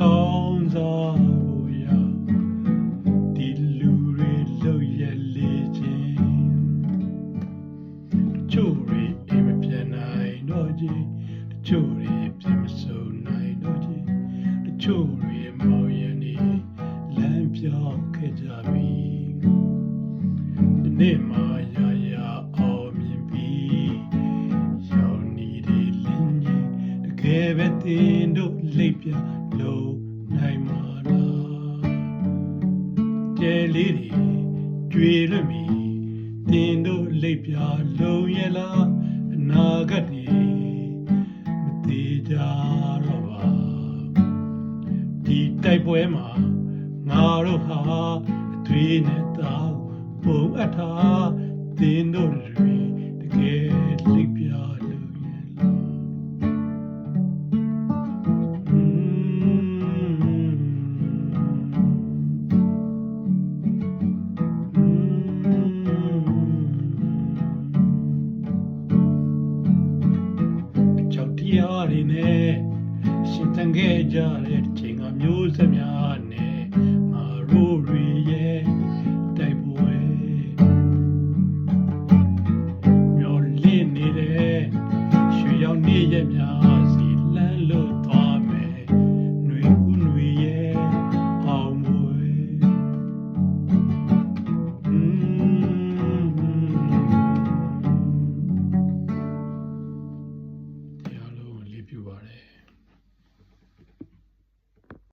ကောင်းစားဖို့ရဒီလူတွေလောက်ရလေခြင်းချို့တွေအိမ်မပြန်နိုင်တော့ခြင်းတချို့တွေပြန်မစုံနိုင်တော့ခြင်းတချို့တွေမောင်ရနေလမ်းပြောင်းခဲ့ကြပြီ တကယ်ပဲတင်တို့လိပ်ပြလုံးနိုင်မှာလားကျဲလေးတွေကြွေလွတ်မီတင်တို့လိပ်ပြလုံးရဲ့လားအနာဂတ်တွေမသေးကြတော့ပါဒီတိုက်ပွဲမှာငါတို့ဟာအသွေးနဲ့တောက်ပုံအပ်တာတင်းတို့တွေ ကြောက်တရားတွေနဲ့ရှင်တန်ခဲ့ကြတဲ့ချိန်ကမျိုးစက်များ